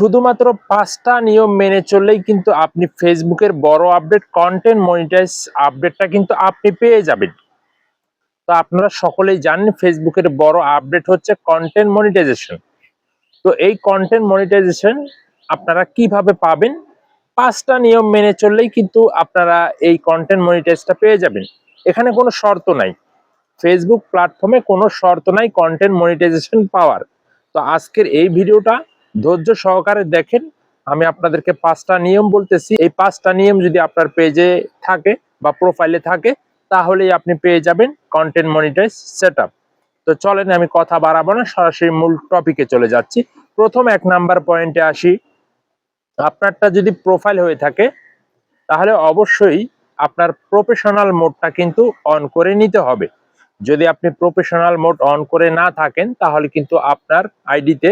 শুধুমাত্র পাঁচটা নিয়ম মেনে চললেই কিন্তু আপনি ফেসবুকের বড় আপডেট কন্টেন্ট মনিটাইজ আপডেটটা কিন্তু আপনি পেয়ে যাবেন। তো আপনারা সকলেই জানেন ফেসবুকের বড় আপডেট হচ্ছে কন্টেন্ট মনিটাইজেশন তো এই কন্টেন্ট মনিটাইজেশন আপনারা কীভাবে পাবেন? পাঁচটা নিয়ম মেনে চললেই কিন্তু আপনারা এই কন্টেন্ট মনিটাইজটা পেয়ে যাবেন। এখানে কোনো শর্ত নাই। ফেসবুক প্ল্যাটফর্মে কোনো শর্ত নাই কন্টেন্ট মনিটাইজেশন পাওয়ার। তো আজকের এই ভিডিওটা ধৈর্য সহকারে দেখেন, আমি আপনাদেরকে পাঁচটা নিয়ম বলতেছি। এই পাঁচটা নিয়ম যদি আপনার পেজে থাকে বা প্রোফাইলে থাকে, তাহলেই আপনি পেয়ে যাবেন কন্টেন্ট মনিটাইজ সেট তো চলেন, আমি কথা বাড়াবো না, সরাসরি মূল টপিকে চলে যাচ্ছি। প্রথম এক নাম্বার পয়েন্টে আসি। আপনারটা যদি প্রোফাইল হয়ে থাকে, তাহলে অবশ্যই আপনার প্রফেশনাল মোডটা কিন্তু অন করে নিতে হবে। যদি আপনি প্রফেশনাল মোড অন করে না থাকেন, তাহলে কিন্তু আপনার আইডিতে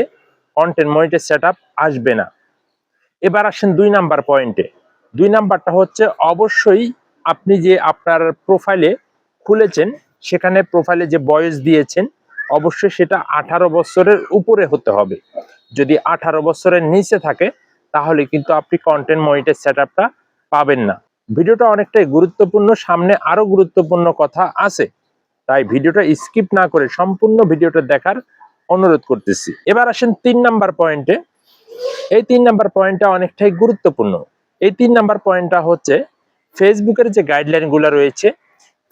কন্টেন্ট মনিটাইজ সেট আসবে না। এবার আসেন দুই নাম্বার পয়েন্টে দুই নাম্বারটা হচ্ছে অবশ্যই আপনি যে আপনার প্রোফাইলে খুলেছেন, সেখানে প্রোফাইলে যে বয়স দিয়েছেন, অবশ্যই সেটা আঠারো বছরের উপরে হতে হবে। যদি আঠারো বছরের নিচে থাকে, তাহলে কিন্তু আপনি কন্টেন্ট মনিটাইজ সেট পাবেন না। ভিডিওটা অনেকটাই গুরুত্বপূর্ণ, সামনে আরও গুরুত্বপূর্ণ কথা আছে। তাই ভিডিওটা স্কিপ না করে সম্পূর্ণ ভিডিওটা দেখার অনুরোধ করতেছি। এবার আসেন তিন নাম্বার পয়েন্টে এই তিন নাম্বার পয়েন্টটা অনেকটাই গুরুত্বপূর্ণ। এই তিন নাম্বার পয়েন্টটা হচ্ছে ফেসবুকের যে গাইডলাইনগুলো রয়েছে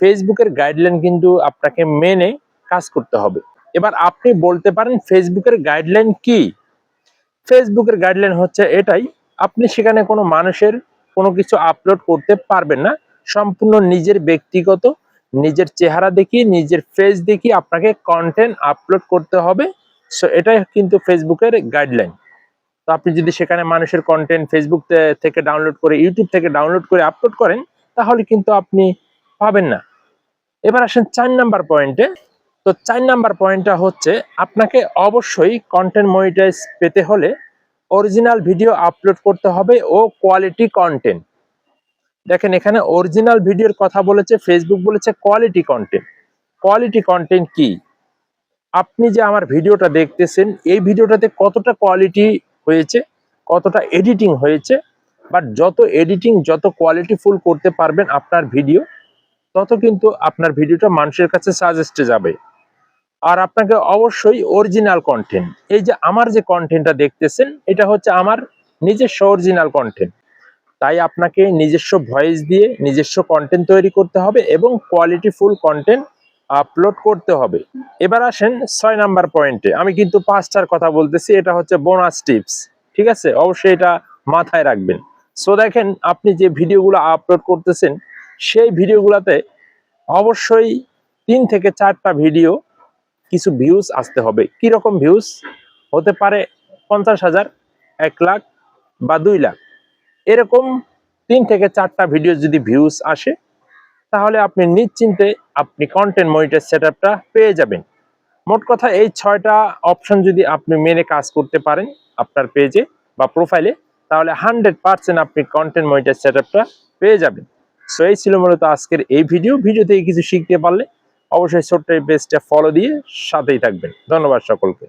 ফেসবুকের গাইডলাইন কিন্তু আপনাকে মেনে কাজ করতে হবে। এবার আপনি বলতে পারেন ফেসবুকের গাইডলাইন কি? ফেসবুকের গাইডলাইন হচ্ছে এটাই, আপনি সেখানে কোনো মানুষের কোনো কিছু আপলোড করতে পারবেন না, সম্পূর্ণ নিজের ব্যক্তিগত নিজের চেহারা দেখিয়ে নিজের ফেস দেখিয়ে আপনাকে কন্টেন্ট আপলোড করতে হবে। সো এটাই কিন্তু ফেসবুকের গাইডলাইন তো আপনি যদি সেখানে মানুষের কন্টেন্ট ফেসবুক থেকে ডাউনলোড করে ইউটিউব থেকে ডাউনলোড করে আপলোড করেন, তাহলে কিন্তু আপনি পাবেন না। এবার আসেন চার নাম্বার পয়েন্টে তো চার নাম্বার পয়েন্টটা হচ্ছে, আপনাকে অবশ্যই কন্টেন্ট মনিটাইজ পেতে হলে অরিজিনাল ভিডিও আপলোড করতে হবে ও কোয়ালিটি কন্টেন্ট দেখেন এখানে অরিজিনাল ভিডিওর কথা বলেছে ফেসবুক বলেছে কোয়ালিটি কন্টেন্ট কোয়ালিটি কন্টেন্ট কি? আপনি যে আমার ভিডিওটা দেখতেছেন, এই ভিডিওটাতে কতটা কোয়ালিটি হয়েছে, কতটা এডিটিং হয়েছে বাট যত এডিটিং যত কোয়ালিটি ফুল করতে পারবেন আপনার ভিডিও তত কিন্তু আপনার ভিডিওটা মানুষের কাছে সাজেস্টে যাবে। আর আপনাকে অবশ্যই অরিজিনাল কন্টেন্ট এই যে আমার যে কন্টেন্টটা দেখতেছেন, এটা হচ্ছে আমার নিজস্ব অরিজিনাল কন্টেন্ট তাই আপনাকে নিজস্ব ভয়েস দিয়ে নিজস্ব কন্টেন্ট তৈরি করতে হবে এবং কোয়ালিটি ফুল কন্টেন্ট আপলোড করতে হবে। এবার আসেন ছয় নাম্বার পয়েন্টে আমি কিন্তু পাঁচটার কথা বলতেছি, এটা হচ্ছে বোনাস টিপস ঠিক আছে? অবশ্যই এটা মাথায় রাখবেন। সো দেখেন, আপনি যে ভিডিওগুলো আপলোড করতেছেন, সেই ভিডিওগুলোতে অবশ্যই তিন থেকে চারটা ভিডিও কিছু ভিউজ আসতে হবে। কি রকম ভিউজ হতে পারে পঞ্চাশ হাজার, এক লাখ বা দুই লাখ। এরকম তিন থেকে চারটা ভিডিও যদি ভিউজ আসে, তাহলে আপনি নিশ্চিন্তে আপনি কন্টেন্ট মনিটাইজ সেটআপটা পেয়ে যাবেন। মোট কথা এই ছয়টা অপশন যদি আপনি মেনে কাজ করতে পারেন আপনার পেজে বা প্রোফাইলে তাহলে হান্ড্রেড পার্সেন্ট আপনি কন্টেন্ট মনিটাইজ সেটআপটা পেয়ে যাবেন। সো এই ছিল মূলত আজকের এই ভিডিও ভিডিও থেকে কিছু শিখতে পারলে অবশ্যই ছোট্ট এই পেজটা ফলো দিয়ে সাথেই থাকবেন। ধন্যবাদ সকলকে।